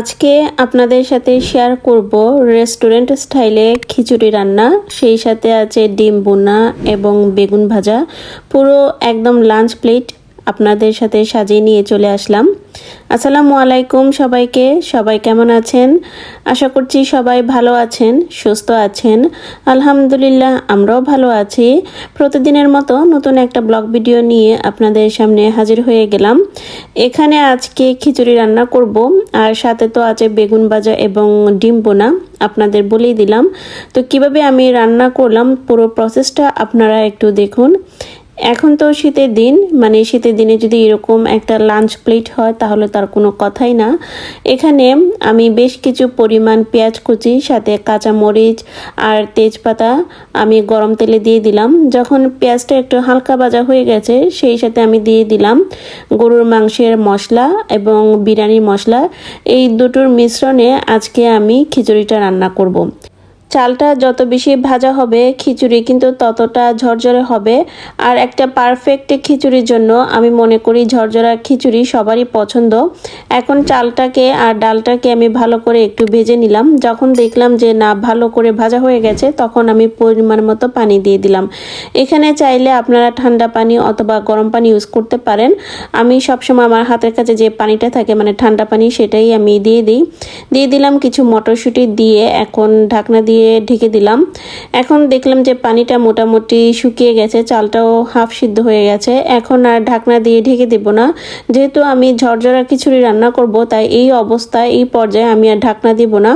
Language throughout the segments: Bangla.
আজকে আপনাদের সাথে শেয়ার করব রেস্টুরেন্ট স্টাইলে খিচুড়ি রান্না। সেই সাথে আছে ডিম বোনা এবং বেগুন ভাজা। পুরো একদম লাঞ্চ প্লেট আপনাদের সাথে সাজিয়ে নিয়ে চলে আসলাম। আসসালামু আলাইকুম সবাইকে। সবাই কেমন আছেন? আশা করছি সবাই ভালো আছেন, সুস্থ আছেন। আলহামদুলিল্লাহ, আমরাও ভালো আছি। প্রতিদিনের মতো নতুন একটা ব্লগ ভিডিও নিয়ে আপনাদের সামনে হাজির হয়ে গেলাম। এখানে আজকে খিচুড়ি রান্না করব, আর সাথে তো আছে বেগুন ভাজা এবং ডিম বোনা। আপনাদের বলেই দিলাম। তো কীভাবে আমি রান্না করলাম, পুরো প্রসেসটা আপনারা একটু দেখুন। এখন তো শীতের দিন মানে শীতের দিনে যদি এরকম একটা লাঞ্চ প্লেট হয়, তাহলে তার কোনো কথাই না। এখানে আমি বেশ কিছু পরিমাণ পেঁয়াজ কুচি, সাথে কাঁচা মরিচ আর তেজপাতা আমি গরম তেলে দিয়ে দিলাম। যখন পেঁয়াজটা একটু হালকা ভাজা হয়ে গেছে, সেই সাথে আমি দিয়ে দিলাম গরুর মাংসের মশলা এবং বিরিয়ানি মশলা। এই দুটোর মিশ্রণে আজকে আমি খিচুড়িটা রান্না করব। চালটা যত বেশি ভাজা হবে খিচুড়ি কিন্তু ততটা ঝরঝরে হবে। আর একটা পারফেক্ট খিচুড়ির জন্য আমি মনে করি ঝরঝরা খিচুড়ি সবারই পছন্দ। এখন চালটাকে আর ডালটাকে আমি ভালো করে একটু ভেজে নিলাম। যখন দেখলাম যে না, ভালো করে ভাজা হয়ে গেছে, তখন আমি পরিমাণ মতো পানি দিয়ে দিলাম। এখানে চাইলে আপনারা ঠান্ডা পানি অথবা গরম পানি ইউজ করতে পারেন। আমি সবসময় আমার হাতের কাছে যে পানিটা থাকে মানে ঠান্ডা পানি সেটাই আমি দিয়ে দিই। দিয়ে দিলাম কিছু মটরশুঁটি দিয়ে এখন ঢাকনা দিয়ে দিয়ে ঢেকে দিলাম। এখন দেখলাম যে পানিটা মোটামুটি শুকিয়ে গেছে, চালটাও হাফ সিদ্ধ হয়ে গেছে। এখন আর ঢাকনা দিয়ে ঢেকে দেব না। যেহেতু আমি ঝরঝরা খিচুড়ি রান্না করব, তাই এই অবস্থায়, এই পর্যায়ে আমি আর ঢাকনা দিব না।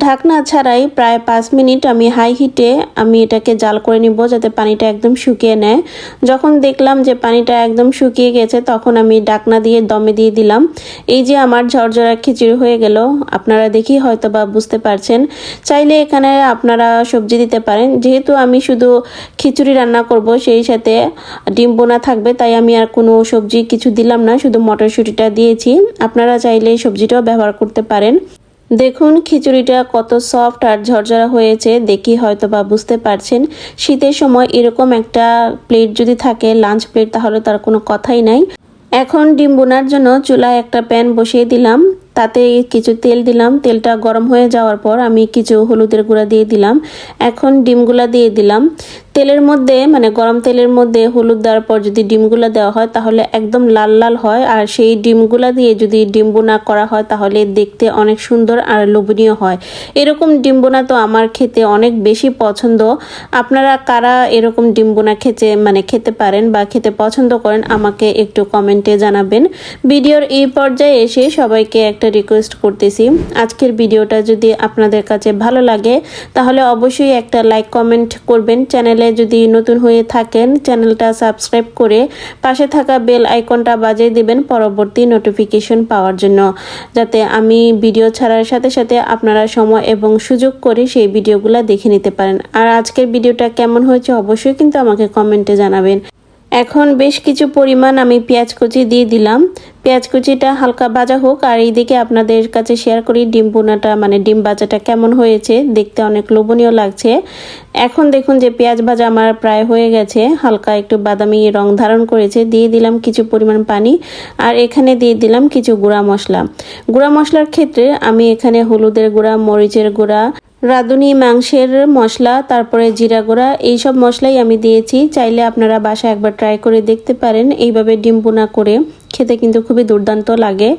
ঢাকনা ছাড়াই প্রায় পাঁচ মিনিট আমি হাই হিটে আমি এটাকে জাল করে নিব যাতে পানিটা একদম শুকিয়ে নেয়। যখন দেখলাম যে পানিটা একদম শুকিয়ে গেছে, তখন আমি ডাকনা দিয়ে দমে দিয়ে দিলাম। এই যে আমার ঝরঝরা খিচুড়ি হয়ে গেল, আপনারা দেখি হয়তো বা বুঝতে পারছেন। চাইলে এখানে আপনারা সবজি দিতে পারেন। যেহেতু আমি শুধু খিচুড়ি রান্না করব, সেই সাথে ডিম বোনা থাকবে, তাই আমি আর কোনো সবজি কিছু দিলাম না, শুধু মটরশুঁটিটা দিয়েছি। আপনারা চাইলে সবজিটাও ব্যবহার করতে পারেন। দেখুন, খিচুড়িটা কত সফট আর ঝরঝরা হয়েছে, দেখি হয়তো বা বুঝতে পারছেন। শীতের সময় এরকম একটা প্লেট যদি থাকে লাঞ্চ প্লেট তাহলে তার কোনো কথাই নাই। এখন ডিম বোনার জন্য চুলায় একটা প্যান বসিয়ে দিলাম। তাতে কিছু তেল দিলাম। তেলটা গরম হয়ে যাওয়ার পর আমি কিছু হলুদের গুঁড়া দিয়ে দিলাম। এখন ডিমগুলা দিয়ে দিলাম। তেলের মধ্যে মানে গরম তেলের মধ্যে হলুদ দেওয়ার পর যদি ডিমগুলো দেওয়া হয়, তাহলে একদম লাল লাল হয়। আর সেই ডিমগুলা দিয়ে যদি ডিম বোনা করা হয়, তাহলে দেখতে অনেক সুন্দর আর লোভনীয় হয়। এরকম ডিম বোনা তো আমার খেতে অনেক বেশি পছন্দ। আপনারা কারা এরকম ডিম বোনা খেতে মানে খেতে পারেন বা খেতে পছন্দ করেন, আমাকে একটু কমেন্টে জানাবেন। ভিডিওর এই পর্যায়ে এসে সবাইকে একটা রিকোয়েস্ট করতেছি। আজকের ভিডিওটা যদি আপনাদের কাছে ভালো লাগে, তাহলে অবশ্যই একটা লাইক কমেন্ট করবেন। চ্যানেল চ্যানেলে যদি নতুন হয়ে থাকেন, চ্যানেলটা সাবস্ক্রাইব করে পাশে থাকা বেল আইকনটা বাজিয়ে দিবেন পরবর্তী নোটিফিকেশন পাওয়ার জন্য। যাতে আমি ভিডিও ছাড়ার সাথে সাথে আপনারা সময় এবং সুযোগ করে সেই ভিডিওগুলো দেখে নিতে পারেন। আর আজকের ভিডিওটা কেমন হয়েছে অবশ্যই কিন্তু আমাকে কমেন্টে জানাবেন। এখন বেশ কিছু পরিমাণ আমি পেঁয়াজ কুচি দিয়ে দিলাম। পেঁয়াজ কুচিটা হালকা ভাজা হোক, আর এইদিকে আপনাদের কাছে শেয়ার করি ডিম বোনাটা মানে ডিম ভাজাটা কেমন হয়েছে, দেখতে অনেক লোভনীয় লাগছে। এখন দেখুন যে পেঁয়াজ ভাজা আমার প্রায় হয়ে গেছে, হালকা একটু বাদামি রং ধারণ করেছে, দিয়ে দিলাম কিছু পরিমাণ পানি, আর এখানে দিয়ে দিলাম কিছু গুঁড়া মশলা। গুঁড়া মশলার ক্ষেত্রে আমি এখানে হলুদের গুঁড়া, মরিচের গুঁড়া রাঁধুনি, মাংসের মশলা, তারপরে জিরা গুঁড়া, এইসব মশলাই আমি দিয়েছি। চাইলে আপনারা বাসা একবার ট্রাই করে দেখতে পারেন। এইভাবে ডিম বোনা করে খেতে কিন্তু খুবই দুর্দান্ত লাগে।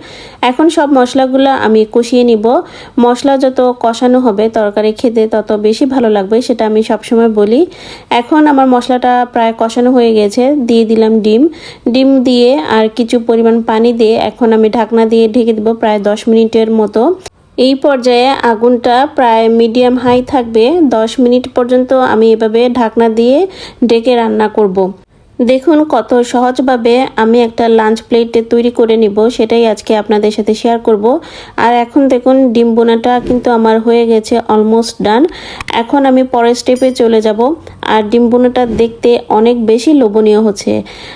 এখন সব মশলাগুলো আমি কষিয়ে নিব। মশলা যত কষানো হবে তরকারি খেতে তত বেশি ভালো লাগবে, সেটা আমি সবসময় বলি। এখন আমার মশলাটা প্রায় কষানো হয়ে গেছে। দিয়ে দিলাম ডিম। ডিম দিয়ে আর কিছু পরিমাণ পানি দিয়ে এখন আমি ঢাকনা দিয়ে ঢেকে দেবো প্রায় দশ মিনিটের মতো। এই পর্যায়ে আগুনটা প্রায় মিডিয়াম হাই থাকবে। দশ মিনিট পর্যন্ত আমি এভাবে ঢাকনা দিয়ে ডেকে রান্না করব। দেখুন কত সহজভাবে আমি একটা লাঞ্চ প্লেটে তৈরি করে নিব, সেটাই আজকে আপনাদের সাথে শেয়ার করব। আর এখন দেখুন ডিম বোনাটা কিন্তু আমার হয়ে গেছে অলমোস্ট ডান। এখন আমি পরের স্টেপে চলে যাব। আর ডিম বোনাটা দেখতে অনেক বেশি লোভনীয় হচ্ছে।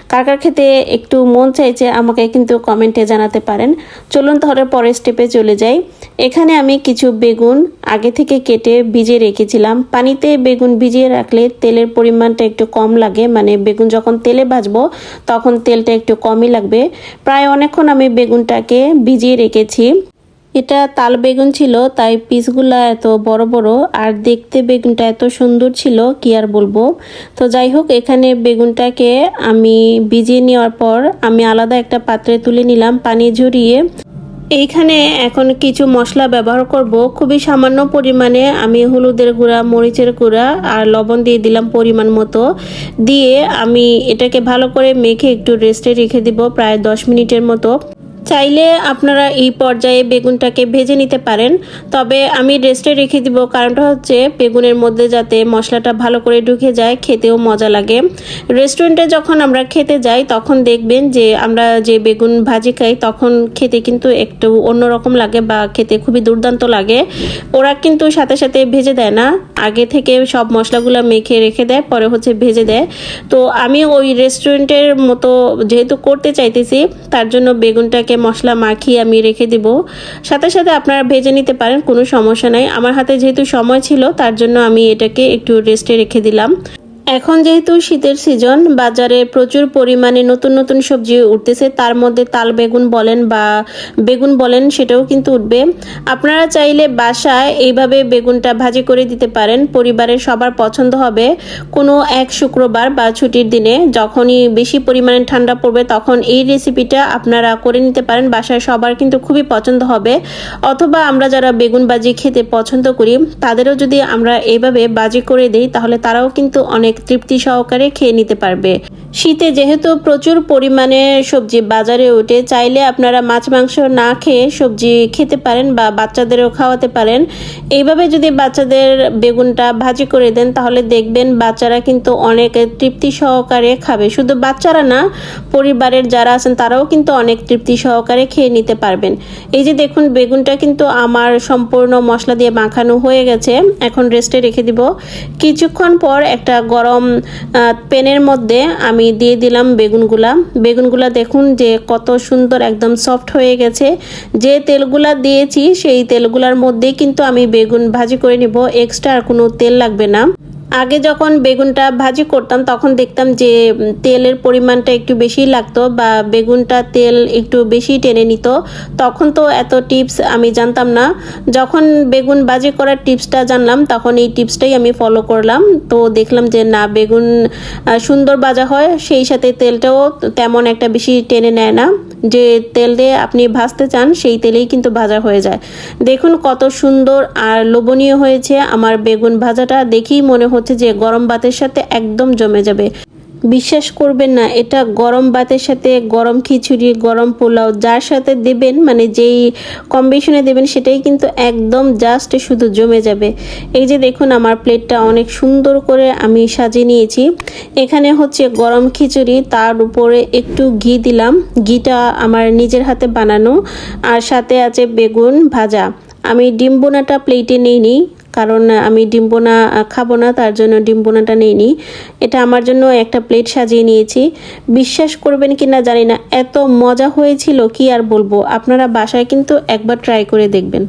কাকার খেতে একটু মন চাইছে আমাকে কিন্তু কমেন্টে জানাতে পারেন। চলুন তাহলে পরের স্টেপে চলে যাই। এখানে আমি কিছু বেগুন আগে থেকে কেটে ভিজিয়ে রেখেছিলাম। পানিতে বেগুন ভিজিয়ে রাখলে তেলের পরিমাণটা একটু কম লাগে। মানে বেগুন যখন তেলে ভাজবো, তখন তেলটা একটু কমই লাগবে। প্রায় অনেকক্ষণ আমি বেগুনটাকে ভিজিয়ে রেখেছি। এটা তাল বেগুন ছিল, তাই পিসগুলা এত বড় বড়, আর দেখতে বেগুনটা এত সুন্দর ছিল, কি আর বলব। তো যাই হোক, এখানে বেগুনটাকে আমি ভিজিয়ে নেওয়ার পর আমি আলাদা একটা পাত্রে তুলে নিলাম পানি ঝরিয়ে। এইখানে এখন কিছু মশলা ব্যবহার করব। খুবই সামান্য পরিমাণে আমি হলুদের গুঁড়া, মরিচের গুঁড়া আর লবণ দিয়ে দিলাম পরিমাণ মতো। দিয়ে আমি এটাকে ভালো করে মেখে একটু রেস্টে রেখে দিব, প্রায় দশ মিনিটের মতো। চাইলে আপনারা এই পর্যায়ে বেগুনটাকে ভেজে নিতে পারেন। তবে আমি রেস্টে রেখে দিব, কারণটা হচ্ছে বেগুনের মধ্যে যাতে মশলাটা ভালো করে ঢুকে যায়, খেতেও মজা লাগে। রেস্টুরেন্টে যখন আমরা খেতে যাই, তখন দেখবেন যে আমরা যে বেগুন ভাজি খাই, তখন খেতে কিন্তু একটু অন্যরকম লাগে বা খেতে খুবই দুর্দান্ত লাগে। ওরা কিন্তু সাথে সাথে ভেজে দেয় না। আগে থেকে সব মশলাগুলো মেখে রেখে দেয়, পরে হচ্ছে ভেজে দেয়। তো আমি ওই রেস্টুরেন্টের মতো যেহেতু করতে চাইতেছি, তার জন্য বেগুনটাকে মশলা মাখিয়ে আমি রেখে দেব। সাথে সাথে আপনারা ভেজে নিতে পারেন, কোনো সমস্যা নাই। আমার হাতে যেহেতু সময় ছিল, তার জন্য আমি এটাকে একটু রেস্টে রেখে দিলাম। এখন যেহেতু শীতের সিজন, বাজারে প্রচুর পরিমাণে নতুন নতুন সবজি উঠতেছে, তার মধ্যে তাল বেগুন বলেন বা বেগুন বলেন সেটাও কিন্তু উঠবে। আপনারা চাইলে বাসায় এইভাবে বেগুনটা ভাজি করে দিতে পারেন পরিবারের সবার পছন্দ হবে। কোনো এক শুক্রবার বা ছুটির দিনে যখনই বেশি পরিমাণে ঠান্ডা পড়বে তখন এই রেসিপিটা আপনারা করে নিতে পারেন, বাসায় সবার কিন্তু খুবই পছন্দ হবে। অথবা আমরা যারা বেগুন বাজি খেতে পছন্দ করি, তাদেরও যদি আমরা এইভাবে বাজি করে দিই, তাহলে তারাও কিন্তু অনেক তৃপ্তি সহকারে খেয়ে নিতে পারবে। শীতে যেহেতু প্রচুর পরিমাণে সবজি বাজারে ওঠে, চাইলে আপনারা মাছ, মাংস না খেয়ে সবজি খেতে পারেন বা বাচ্চাদেরও খাওয়াতে পারেন। এইভাবে যদি বাচ্চাদের বেগুনটা ভাজি করে দেন, তাহলে দেখবেন বাচ্চারা কিন্তু অনেক তৃপ্তি সহকারে খাবে। শুধু বাচ্চারা না, পরিবারের যারা আছেন, তারাও কিন্তু অনেক তৃপ্তি সহকারে খেয়ে নিতে পারবেন। এই যে দেখুন, বেগুনটা কিন্তু আমার সম্পূর্ণ মশলা দিয়ে মাখানো হয়ে গেছে। এখন রেস্টে রেখে দিব। কিছুক্ষণ পর একটা গরম প্যানের মধ্যে আমি দিয়ে দিলাম বেগুনগুলা। বেগুনগুলা দেখুন যে কত সুন্দর একদম সফট হয়ে গেছে। যে তেলগুলা দিয়েছি, সেই তেলগুলার মধ্যে কিন্তু আমি বেগুন ভাজি করে নিব। এক্সট্রা আর কোনো তেল লাগবে না। আগে যখন বেগুনটা ভাজি করতাম, তখন দেখতাম যে তেলের পরিমাণটা একটু বেশি লাগতো বা বেগুনটা তেল একটু বেশি টেনে নিত। তখন তো এত টিপস আমি জানতাম না। যখন বেগুন ভাজি করার টিপসটা জানলাম, তখন এই টিপসটাই আমি ফলো করলাম। তো দেখলাম যে, না, বেগুন সুন্দর ভাজা হয়, সেই সাথে তেলটাও তেমন একটা বেশি টেনে নেয় না। যে তেল দিয়ে আপনি ভাজতে চান, সেই তেলেই কিন্তু ভাজা হয়ে যায়। দেখুন কত সুন্দর আর লোভনীয় হয়েছে আমার বেগুন ভাজাটা। দেখেই মনে হচ্ছে যে গরম ভাতের সাথে একদম জমে যাবে। বিশ্বাস করবেন না, এটা গরম ভাতের সাথে গরম খিচুড়ি, গরম পোলাও, যার সাথে দেবেন মানে যেই কম্বিনেশনে দেবেন, সেটাই কিন্তু একদম জাস্ট শুধু জমে যাবে। এই যে দেখুন, আমার প্লেটটা অনেক সুন্দর করে আমি সাজিয়ে নিয়েছি। এখানে হচ্ছে গরম খিচুড়ি, তার উপরে একটু ঘি দিলাম। ঘিটা আমার নিজের হাতে বানানো। আর সাথে আছে বেগুন ভাজা। আমি ডিম বোনাটা প্লেটে নিইনি। কারণ আমি ডিম্বোনা খাব না, তার জন্য ডিম্বোনাটা নিইনি। এটা আমার জন্য একটা প্লেট সাজিয়ে নিয়েছি। বিশ্বাস করবেন কি না জানি না, এত মজা হয়েছিল, কি আর বলব? আপনারা বাসায় কিন্তু একবার ট্রাই করে দেখবেন।